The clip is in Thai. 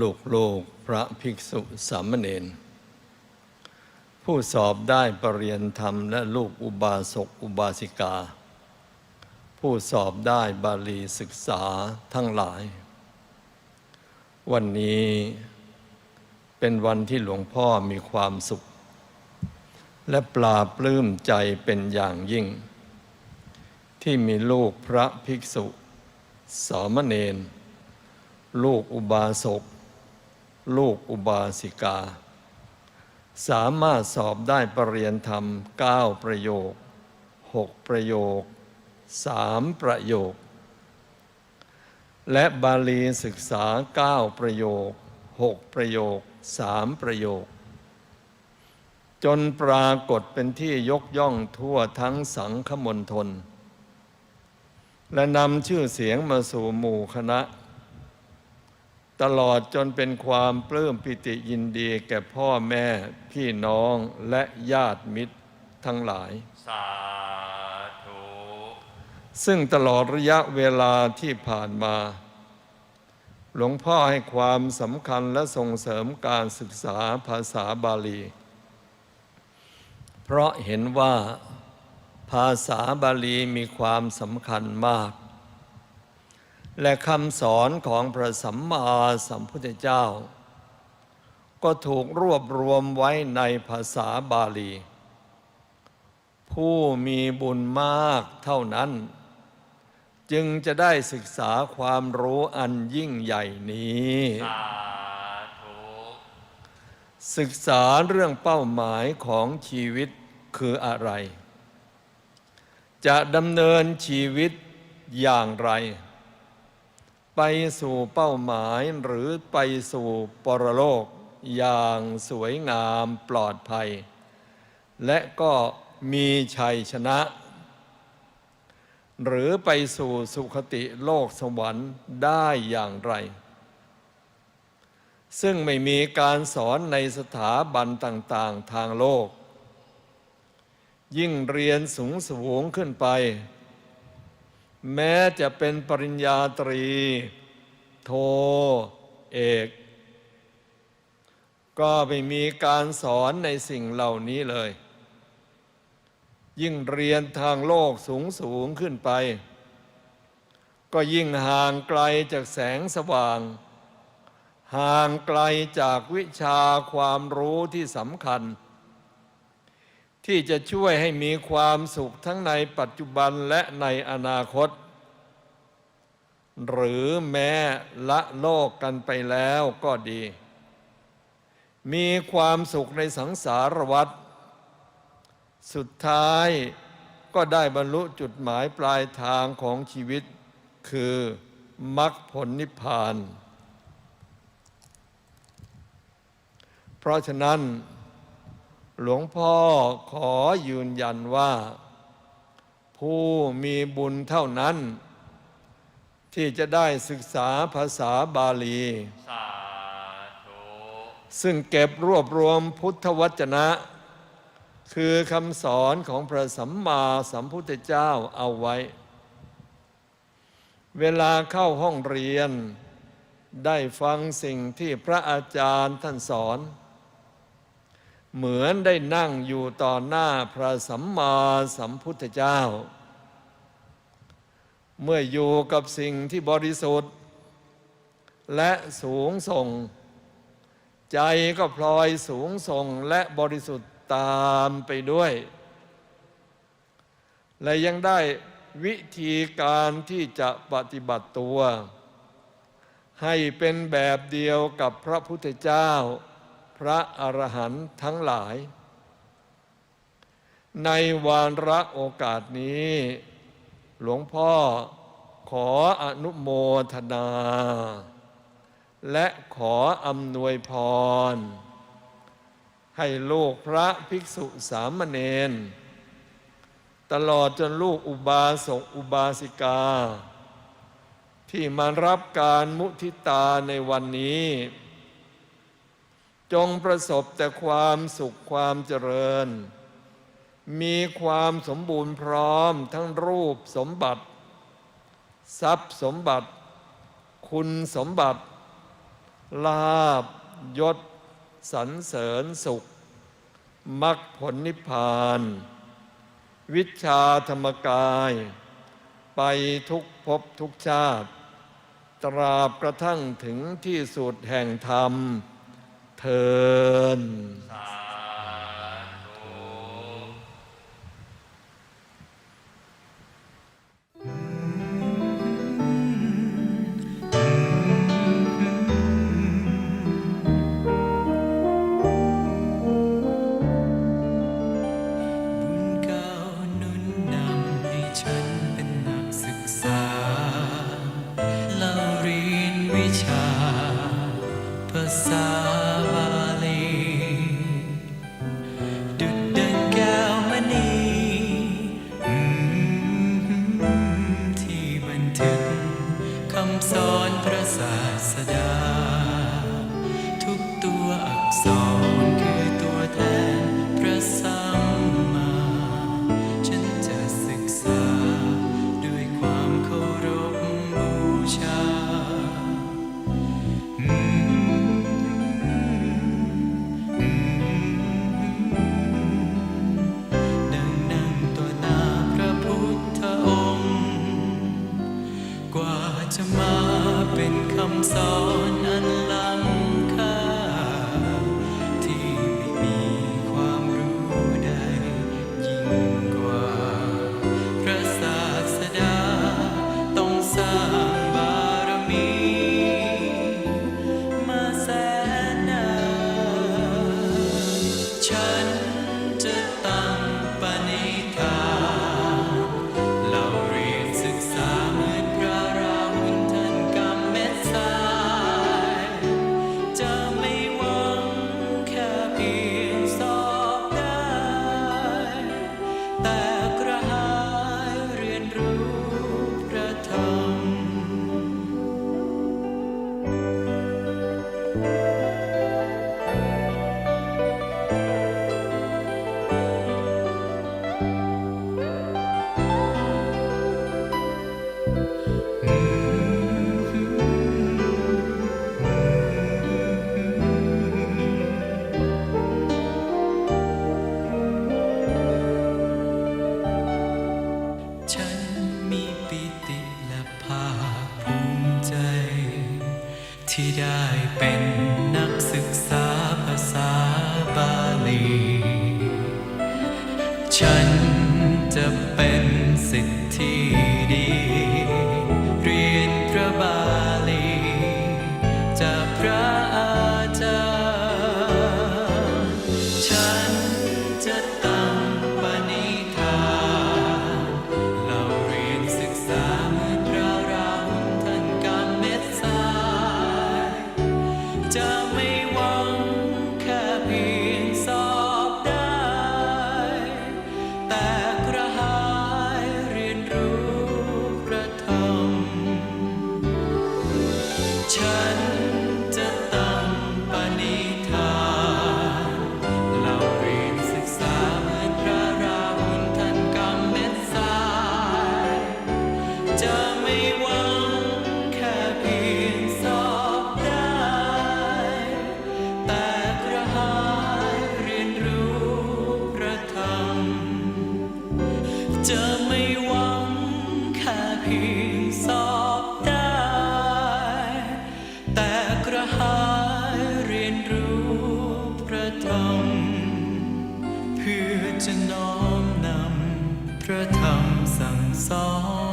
ลูกโลกพระภิกษุสามเณรผู้สอบได้ปรริยนธรรมและลูกอุบาสกอุบาสิกา ผู้สอบได้บาลีศึกษาทั้งหลาย วันนี้เป็นวันที่หลวงพ่อมีความสุข และปลาปลื้มใจเป็นอย่างยิ่ง ที่มีลูกพระภิกษุสามเณรลูกอุบาสก ลูกอุบาสิกา สามารถสอบได้ปรริยนธรรม 9 ประโยค 6 ประโยค 3 ประโยค และบาลีศึกษา 9 ประโยค 6 ประโยค 3 ประโยค จนปรากฏเป็นที่ยกย่องทั่วทั้งสังคมณฑลและนำชื่อเสียงมาสู่หมู่คณะ ตลอดจนเป็นความปลื้มปิติยินดีแก่พ่อแม่พี่น้องและญาติมิตรทั้งหลาย สาธุ ซึ่งตลอดระยะเวลาที่ผ่านมา หลวงพ่อให้ความสำคัญและส่งเสริมการศึกษาภาษาบาลี เพราะเห็นว่าภาษาบาลีมีความสำคัญมาก และคำสอนของพระสัมมาสัมพุทธเจ้า ก็ถูกรวบรวมไว้ในภาษาบาลี ผู้มีบุญมากเท่านั้น จึงจะได้ศึกษาความรู้อันยิ่งใหญ่นี้สาธุศึกษาเรื่องเป้าหมายของชีวิตคืออะไร จะดำเนินชีวิตอย่างไร ไปสู่เป้าหมายหรือไปสู่ปรโลก อย่างสวยงามปลอดภัย และก็มีชัยชนะ หรือไปสู่สุคติโลกสวรรค์ได้อย่างไร ซึ่งไม่มีการสอนในสถาบันต่างๆ ทางโลก ยิ่งเรียนสูงสูงขึ้นไป แม้จะเป็นปริญญาตรี โท เอก ก็ไม่มีการสอนในสิ่งเหล่านี้เลย ยิ่งเรียนทางโลกสูงสูงขึ้นไป ก็ยิ่งห่างไกลจากแสงสว่าง ห่างไกลจากวิชาความรู้ที่สำคัญ ที่จะช่วยให้มีความสุขทั้งในปัจจุบันและในอนาคต หรือแม้ละโลกกันไปแล้วก็ดี มีความสุขในสังสารวัฏสุดท้ายก็ได้บรรลุจุดหมายปลายทางของชีวิต คือมรรคผลนิพพาน เพราะฉะนั้น หลวงพ่อขอยืนยันว่า ผู้มีบุญเท่านั้น ที่จะได้ศึกษาภาษาบาลีสาธุซึ่งเก็บรวบรวมพุทธวจนะ คือคำสอนของพระสัมมาสัมพุทธเจ้าเอาไว้ เวลาเข้าห้องเรียน ได้ฟังสิ่งที่พระอาจารย์ท่านสอน เหมือนได้นั่งอยู่ต่อหน้าพระสัมมาสัมพุทธเจ้า เมื่ออยู่กับสิ่งที่บริสุทธิ์ และสูงส่ง ใจก็พลอยสูงส่งและบริสุทธิ์ตามไปด้วย และยังได้วิธีการที่จะปฏิบัติตัว ให้เป็นแบบเดียวกับพระพุทธเจ้า ระอรหันต์ทั้งหลาย ในวาระโอกาสนี้ หลวงพ่อขออนุโมทนา และขออำนวยพร ให้ลูกพระภิกษุสามเณรตลอดจนลูกอุบาสกอุบาสิกา ที่มารับการมุทิตาในวันนี้ จงประสบแต่ความสุขความเจริญ มีความสมบูรณ์พร้อมทั้งรูปสมบัติ ทรัพสมบัติ คุณสมบัติ ลาบยศสรรเสริญสุขมรรคผลนิพพาน วิชาธรรมกาย ไปทุกภพทุกชาติ ตราบกระทั่งถึงที่สุดแห่งธรรม เทิน กว่าจะมาเป็นคำสอนอัน eternity. จะน้อมนำพระธรรมสั่งสอน